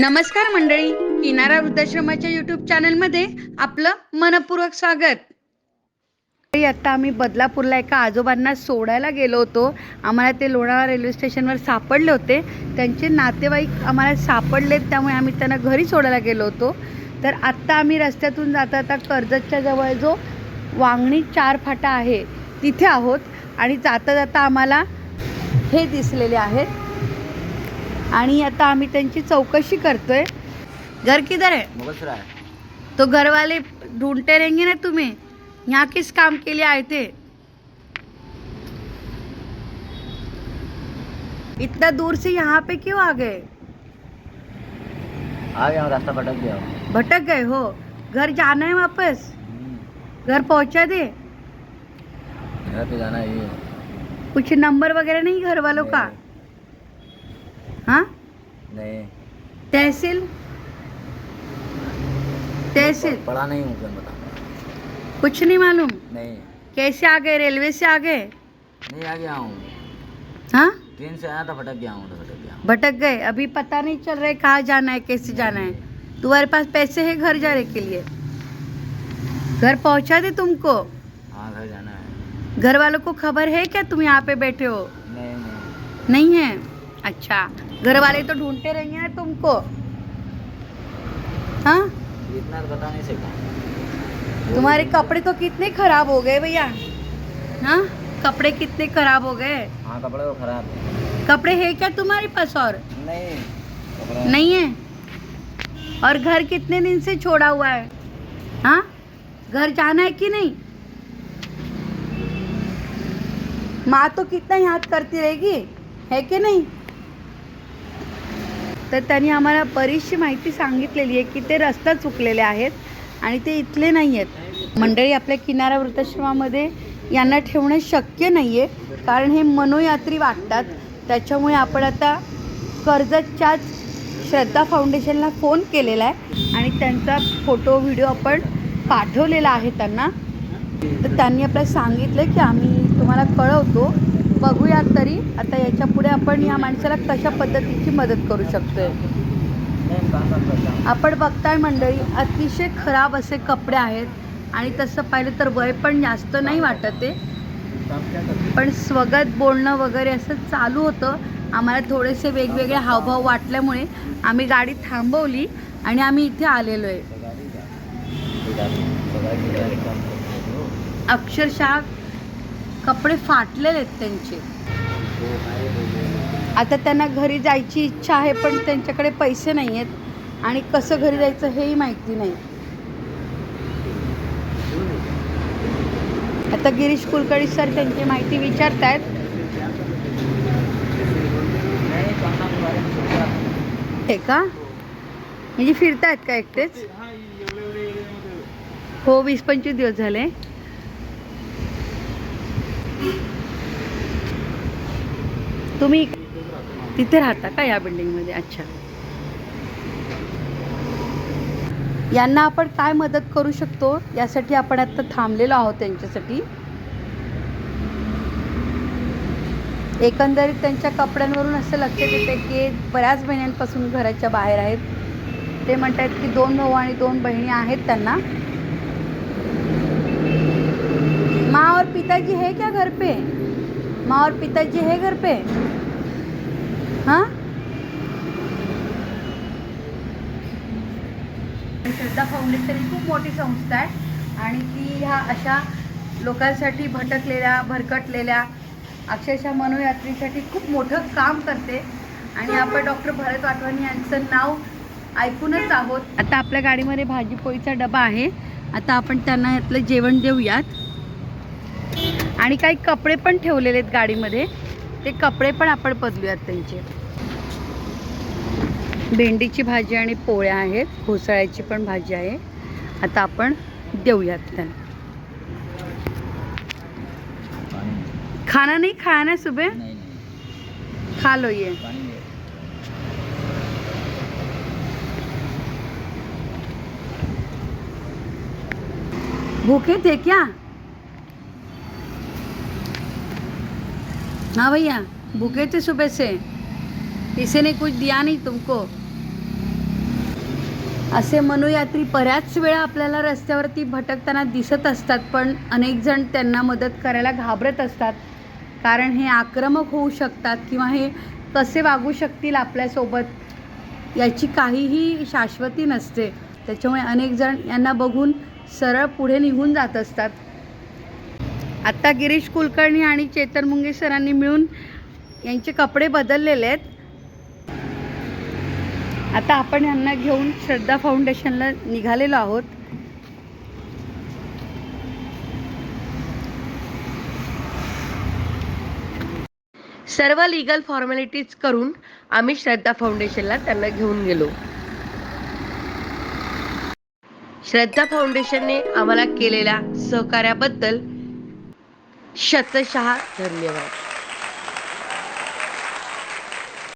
नमस्कार मंडळी किनारा वृद्धाश्रमाच्या युट्यूब चॅनलमध्ये आपलं मनपूर्वक स्वागत. आत्ता आता आम्ही बदलापूरला एका आजोबांना सोडायला गेलो होतो. आम्हाला ते लोणावळा रेल्वे स्टेशनवर सापडले होते. त्यांचे नातेवाईक आम्हाला सापडलेत त्यामुळे आम्ही त्यांना घरी सोडायला गेलो होतो. तर आत्ता आम्ही रस्त्यातून जाता जाता कर्जतच्या जवळ जो वांगणी चार फाटा आहे तिथे आहोत. आणि जाता जाता आम्हाला हे दिसलेले आहेत. आणि आता आम्ही त्यांची चौकशी करतोय. घर किधर है? मुगलसराय तो घर वाले ढूंढते रहेंगे ना तुम्हें? यहाँ किस काम के लिए आए थे? इतना दूर से यहाँ पे क्यों आ गए? आ गया रास्ता भटक गया भटक गए हो? घर जाना है वापस? घर पहुंचा दे। घर पे जाना ही है कुछ नंबर वगैरह नहीं घर वालों का? हाँ? नहीं। तहसील? तहसील? पढ़ा नहीं हूँ बता कुछ नहीं मालूम? नहीं। कैसे आ गए? रेलवे से आ गए? नहीं आ गया हूँ। हाँ? ट्रेन से आया था भटक गया हूँ भटक गया भटक गए? अभी पता नहीं चल रहा है कहाँ जाना है कैसे जाना है। तुम्हारे पास पैसे है घर जाने के लिए? घर पहुँचा दे तुमको। हाँ घर जाना है। घर वालों को खबर है क्या तुम यहाँ पे बैठे हो? नहीं नहीं। नहीं है? अच्छा। घर वाले तो ढूंढते रहेंगे ना तुमको। हाँ? इतना तो बता नहीं सकता तुम्हारे कपड़े तो कितने खराब हो गए भैया। हाँ? कपड़े कितने खराब हो गए। हाँ कपड़े तो खराब है। कपड़े है क्या तुम्हारे पास और? नहीं नहीं है? और घर कितने दिन से छोड़ा हुआ है? हाँ? घर जाना है कि नहीं? माँ तो कितना याद करती रहेगी है की नाही? तर त्यांनी आम्हाला बरीचशी माहिती सांगितलेली आहे की ते रस्ता चुकलेले आहेत आणि ते इथले नाही आहेत. मंडळी आपल्या किनारा वृद्धाश्रमामध्ये यांना ठेवणं शक्य नाही आहे कारण हे मनोयात्री वाटतात त्याच्यामुळे आपण आता कर्जतच्याच श्रद्धा फाउंडेशनला फोन केलेला आहे आणि त्यांचा फोटो व्हिडिओ आपण पाठवलेला आहे त्यांना. तर त्यांनी आपल्याला सांगितलं की आम्ही तुम्हाला कळवतो. बघूयात तरी. आता याच्यापुढे आपण या माणसाला कशा पद्धतीची मदत करू शकतोय. आपण बघताय मंडळी अतिशय खराब असे कपडे आहेत. आणि तसं पाहिलं तर वय पण जास्त नाही वाटत आहे पण स्वगत बोलणं वगैरे असं चालू होतं. आम्हाला थोडेसे वेगवेगळे हावभाव वाटल्यामुळे आम्ही गाडी थांबवली आणि आम्ही इथे आलेलो आहे अक्षरशः कपडे फाटलेले आहेत त्यांचे. आता त्यांना घरी जायची इच्छा आहे पण त्यांच्याकडे पैसे नाही आहेत. आणि कसं घरी जायचं हेही माहिती नाही. आता गिरीश कुलकर्णी सर त्यांची माहिती विचारत आहेत हे का? म्हणजे फिरतायत का एकटेच? हो वीस पंचवीस दिवस झाले. तुम्ही तिथे राहता का या बिल्डिंगमध्ये अच्छा. यांना आपण काय मदत करू शकतो? यासाठी आपण आता थांबलेलो आहोत त्यांच्यासाठी. एकंदरीत त्यांच्या कपड्यांवरून असं लक्षात येतं की बऱ्याच महिन्यांपासून घराच्या बाहेर आहेत. ते म्हणतात की दोन भाऊ आणि दोन बहिणी आहेत त्यांना. माँ और पिताजी है क्या घर पे? माँ और पिताजी है घर पे? हाँ? श्रद्धा फाउंडेशन ही खूप मोठी संस्था आहे. आणि ती ह्या अशा लोकांसाठी भटकलेल्या भरकटलेल्या अक्षरशः मनोयात्रीसाठी खूप मोठं काम करते. आणि आपण डॉक्टर भरत वाटवानी यांचं नाव ऐकूनच आहोत. आता आपल्या गाडीमध्ये भाजीपोळीचा डबा आहे. आता आपण त्यांना यातलं जेवण देऊयात. आणि काही कपडे पण ठेवलेले आहेत गाडीमध्ये. ते कपडे पण आपण बदलूयात त्यांचे. भेंडीची भाजी आणि पोळ्या आहेत. घोसाळ्याची पण भाजी आहे. आता आपण देऊयात त्यांना. खाना नहीं? खाया ना सुबह नहीं नहीं. खा लो ये. भूखे थे क्या? हाँ भैया भूखे थे सुबह से। किसी ने कुछ दिया नहीं तुमको। असे मनोयात्री बऱ्याच वेळा आपल्याला रस्त्यावरती भटकताना दिसत असतात पण अनेक जण त्यांना मदत करायला घाबरत असतात. कारण हे आक्रमक होऊ शकतात किंवा हे कसे वागू शकतील आपल्यासोबत याची काहीही शाश्वती नसते. त्याच्यामुळे अनेक जण यांना बघून सरळ पुढे निघून जात असतात. आत्ता गिरीश कुलकर्णी आणि चेतन मुंगे सरांनी मिळून यांचे कपडे बदललेले आहेत. आता आपण यांना घेऊन श्रद्धा फाउंडेशनला निघालेलो आहोत. सर्व लिगल फॉर्मॅलिटीज करून आम्ही श्रद्धा फाउंडेशनला त्यांना घेऊन गेलो. श्रद्धा फाउंडेशनने आम्हाला केलेल्या सहकार्याबद्दल शतशः धन्यवाद.